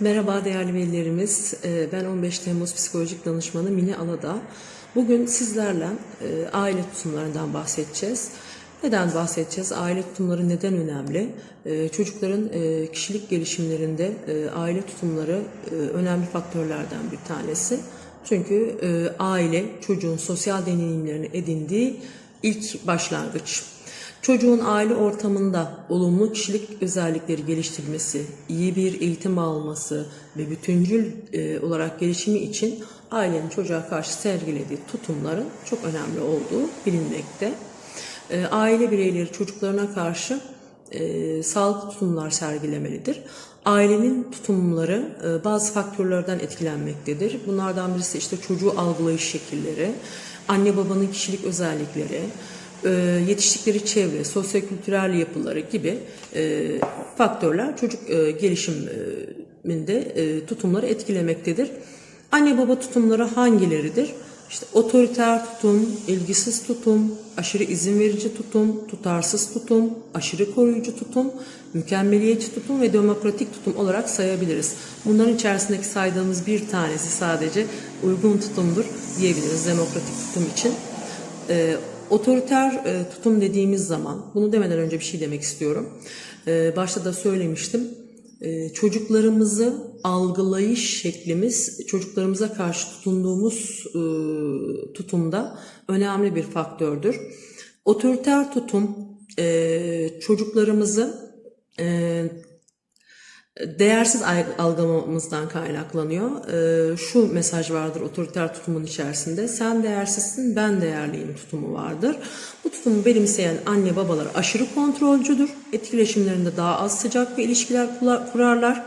Merhaba değerli velilerimiz. Ee, Ben 15 Temmuz Psikolojik Danışmanı Mine Alada. Bugün sizlerle e, aile tutumlarından bahsedeceğiz. Neden bahsedeceğiz? Aile tutumları neden önemli? Ee, Çocukların e, kişilik gelişimlerinde e, aile tutumları önemli faktörlerden bir tanesi. Çünkü aile çocuğun sosyal deneyimlerini edindiği ilk başlangıç. Çocuğun aile ortamında olumlu kişilik özellikleri geliştirmesi, iyi bir eğitim alması ve bütüncül e, olarak gelişimi için ailenin çocuğa karşı sergilediği tutumların çok önemli olduğu bilinmekte. E, aile bireyleri çocuklarına karşı e, sağlıklı tutumlar sergilemelidir. Ailenin tutumları e, bazı faktörlerden etkilenmektedir. Bunlardan birisi işte çocuğu algılayış şekilleri, anne babanın kişilik özellikleri, e, yetiştikleri çevre, sosyokültürel yapıları gibi e, faktörler çocuk e, gelişiminde e, tutumları etkilemektedir. Anne baba tutumları hangileridir? İşte otoriter tutum, ilgisiz tutum, aşırı izin verici tutum, tutarsız tutum, aşırı koruyucu tutum, mükemmeliyetçi tutum ve demokratik tutum olarak sayabiliriz. Bunların içerisindeki saydığımız bir tanesi sadece uygun tutumdur diyebiliriz demokratik tutum için. Ee, otoriter e, tutum dediğimiz zaman, bunu demeden önce bir şey demek istiyorum. Ee, başta da söylemiştim. Ee, çocuklarımızı algılayış şeklimiz, çocuklarımıza karşı tutunduğumuz e, tutumda önemli bir faktördür. Otoriter tutum e, çocuklarımızı e, değersiz algılamamızdan kaynaklanıyor. Ee, şu mesaj vardır otoriter tutumun içerisinde. Sen değersizsin, ben değerliyim tutumu vardır. Bu tutumu benimseyen anne babalar aşırı kontrolcüdür. Etkileşimlerinde daha az sıcak bir ilişkiler kurarlar.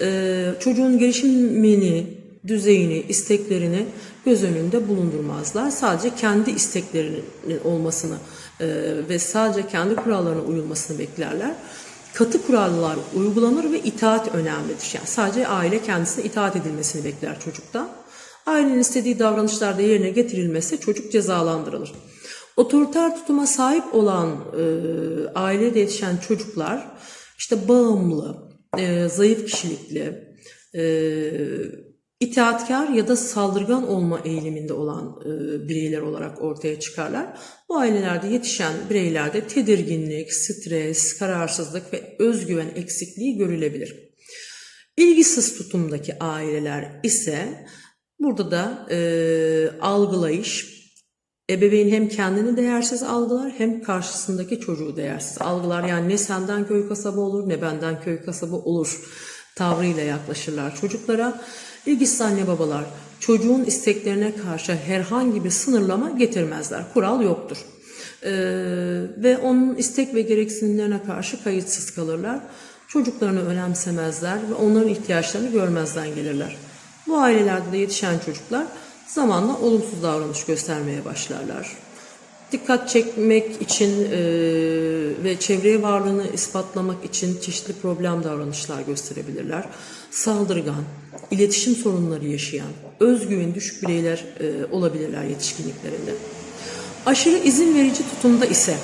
Ee, çocuğun gelişimini, düzeyini, isteklerini göz önünde bulundurmazlar. Sadece kendi isteklerinin olmasını e, ve sadece kendi kurallarına uyulmasını beklerler katı kurallar uygulanır ve itaat önemlidir. Yani sadece aile kendisine itaat edilmesini bekler çocukta. Ailenin istediği davranışlarda yerine getirilmesi çocuk cezalandırılır. Otoriter tutuma sahip olan e, ailede yetişen çocuklar işte bağımlı, e, zayıf kişilikli, e, itaatkar ya da saldırgan olma eğiliminde olan e, bireyler olarak ortaya çıkarlar. Bu ailelerde yetişen bireylerde tedirginlik, stres, kararsızlık ve özgüven eksikliği görülebilir. İlgisiz tutumdaki aileler ise burada da e, algılayış, ebeveyn hem kendini değersiz algılar hem karşısındaki çocuğu değersiz algılar. Yani ne senden köy kasabı olur ne benden köy kasabı olur tavrıyla yaklaşırlar çocuklara. İlgisiz anne babalar çocuğun isteklerine karşı herhangi bir sınırlama getirmezler. Kural yoktur. Ee, ve onun istek ve gereksinimlerine karşı kayıtsız kalırlar. Çocuklarını önemsemezler ve onların ihtiyaçlarını görmezden gelirler. Bu ailelerde de yetişen çocuklar zamanla olumsuz davranış göstermeye başlarlar. Dikkat çekmek için e, ve çevreye varlığını ispatlamak için çeşitli problem davranışlar gösterebilirler. Saldırgan, iletişim sorunları yaşayan, özgüven düşük bireyler e, olabilirler yetişkinliklerinde. Aşırı izin verici tutumda ise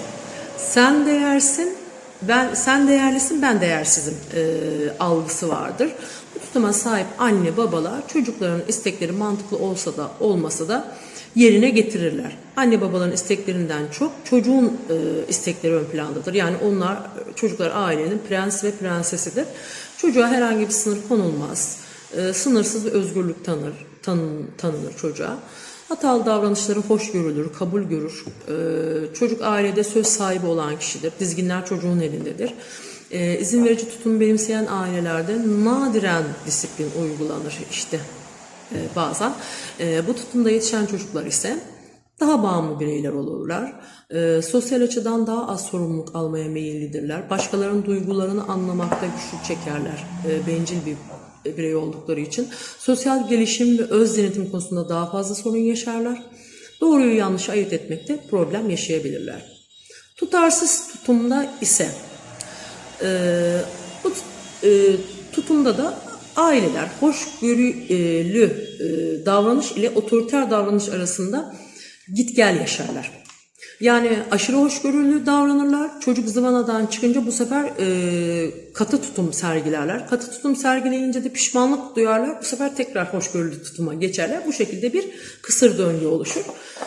sen değersin, ben sen değerlisin, ben değersizim e, algısı vardır. Bu tutuma sahip anne babalar çocukların istekleri mantıklı olsa da olmasa da yerine getirirler. Anne babaların isteklerinden çok çocuğun e, istekleri ön plandadır. Yani onlar çocuklar ailenin prens ve prensesidir. Çocuğa herhangi bir sınır konulmaz. E, sınırsız bir özgürlük tanır, tan, tanınır çocuğa. Hatalı davranışları hoş görülür, kabul görür. E, çocuk ailede söz sahibi olan kişidir. Dizginler çocuğun elindedir. E, izin verici tutum benimseyen ailelerde nadiren disiplin uygulanır işte e, bazen. E, bu tutumda yetişen çocuklar ise daha bağımlı bireyler olurlar. E, sosyal açıdan daha az sorumluluk almaya meyillidirler. Başkalarının duygularını anlamakta güçlük çekerler. Bencil bir birey oldukları için. Sosyal gelişim ve öz denetim konusunda daha fazla sorun yaşarlar. Doğruyu yanlışı ayırt etmekte problem yaşayabilirler. Tutarsız tutumda ise e, bu e, tutumda da aileler hoşgörülü e, davranış ile otoriter davranış arasında git gel yaşarlar. Yani aşırı hoşgörülü davranırlar. Çocuk zıvanadan çıkınca bu sefer e, katı tutum sergilerler. Katı tutum sergileyince de pişmanlık duyarlar. Bu sefer tekrar hoşgörülü tutuma geçerler. Bu şekilde bir kısır döngü oluşur.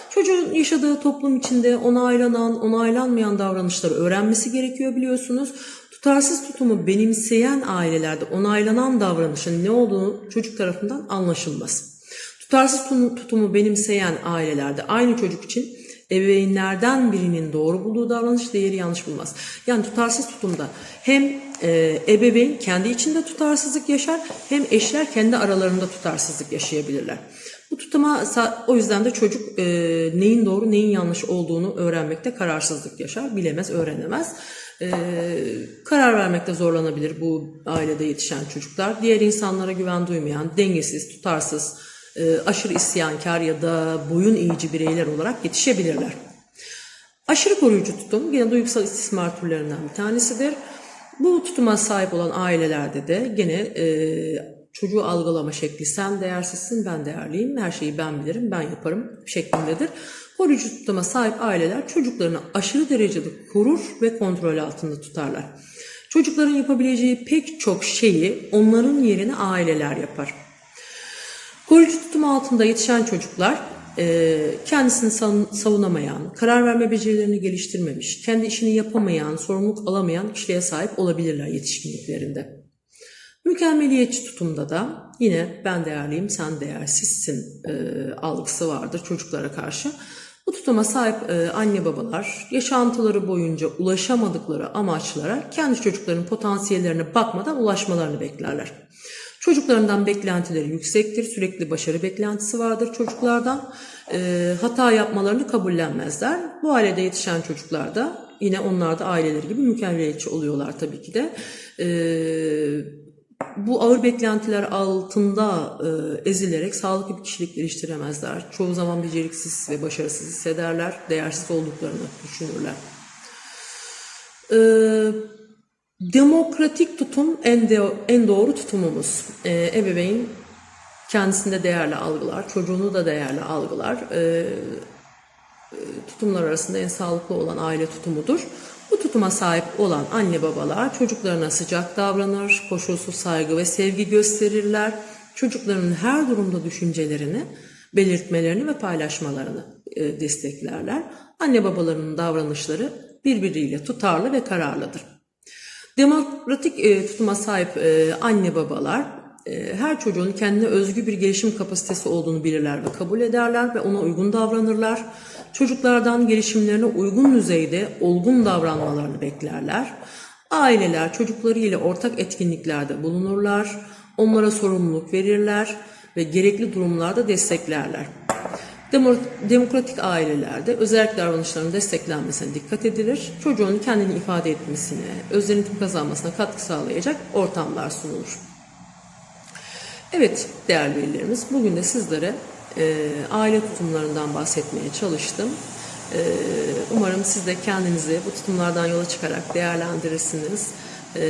Çocuğun yaşadığı toplum içinde onaylanan, onaylanmayan davranışları öğrenmesi gerekiyor biliyorsunuz. Tutarsız tutumu benimseyen ailelerde onaylanan davranışın ne olduğunu çocuk tarafından anlaşılmaz. Tutarsız tutumu- benimseyen ailelerde aynı çocuk için ebeveynlerden birinin doğru bulduğu davranış değeri yanlış bulmaz. Yani tutarsız tutumda hem e, ebeveyn kendi içinde tutarsızlık yaşar hem eşler kendi aralarında tutarsızlık yaşayabilirler. Bu tutuma sa- o yüzden de çocuk e, neyin doğru neyin yanlış olduğunu öğrenmekte kararsızlık yaşar, bilemez, öğrenemez. E, karar vermekte zorlanabilir bu ailede yetişen çocuklar. Diğer insanlara güven duymayan, dengesiz, tutarsız, e, aşırı isyankar ya da boyun eğici bireyler olarak yetişebilirler. Aşırı koruyucu tutum yine duygusal istismar türlerinden bir tanesidir. Bu tutuma sahip olan ailelerde de gene e, çocuğu algılama şekli sen değersizsin ben değerliyim her şeyi ben bilirim ben yaparım şeklindedir. Koruyucu tutuma sahip aileler çocuklarını aşırı derecede korur ve kontrol altında tutarlar. Çocukların yapabileceği pek çok şeyi onların yerine aileler yapar. Koruyucu tutum altında yetişen çocuklar e, kendisini savun- savunamayan, karar verme becerilerini geliştirmemiş, kendi işini yapamayan, sorumluluk alamayan kişiliğe sahip olabilirler yetişkinliklerinde. Mükemmeliyetçi tutumda da yine ben değerliyim, sen değersizsin e, algısı vardır çocuklara karşı. Bu tutuma sahip e, anne babalar yaşantıları boyunca ulaşamadıkları amaçlara kendi çocuklarının potansiyellerine bakmadan ulaşmalarını beklerler. Çocuklarından beklentileri yüksektir. Sürekli başarı beklentisi vardır çocuklardan. Ee, hata yapmalarını kabullenmezler. Bu ailede yetişen çocuklar da yine onlar da aileleri gibi mükemmeliyetçi oluyorlar tabii ki de. Ee, bu ağır beklentiler altında e, ezilerek sağlıklı bir kişilik geliştiremezler. Çoğu zaman beceriksiz ve başarısız hissederler. Değersiz olduklarını düşünürler. Ee, Demokratik tutum en, de- en doğru tutumumuz. Ee, ebeveyn kendisinde değerli algılar, çocuğunu da değerli algılar. Ee, e, tutumlar arasında en sağlıklı olan aile tutumudur. Bu tutuma sahip olan anne babalar çocuklarına sıcak davranır, koşulsuz saygı ve sevgi gösterirler. Çocukların her durumda düşüncelerini, belirtmelerini ve paylaşmalarını e, desteklerler. Anne babalarının davranışları birbiriyle tutarlı ve kararlıdır. Demokratik e, tutuma sahip e, anne babalar her çocuğun kendine özgü bir gelişim kapasitesi olduğunu bilirler ve kabul ederler ve ona uygun davranırlar. Çocuklardan gelişimlerine uygun düzeyde olgun davranmalarını beklerler. Aileler çocuklarıyla ortak etkinliklerde bulunurlar, onlara sorumluluk verirler ve gerekli durumlarda desteklerler. Demo- Demokratik ailelerde özellik davranışlarının desteklenmesine dikkat edilir. Çocuğun kendini ifade etmesine, özdenetim kazanmasına katkı sağlayacak ortamlar sunulur. Evet değerli velilerimiz bugün de sizlere e, aile tutumlarından bahsetmeye çalıştım. E, umarım siz de kendinizi bu tutumlardan yola çıkarak değerlendirirsiniz. E,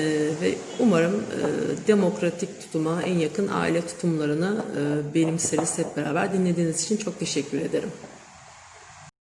ve umarım e, demokratik tutuma en yakın aile tutumlarını e, benimseriz hep beraber. Dinlediğiniz için çok teşekkür ederim.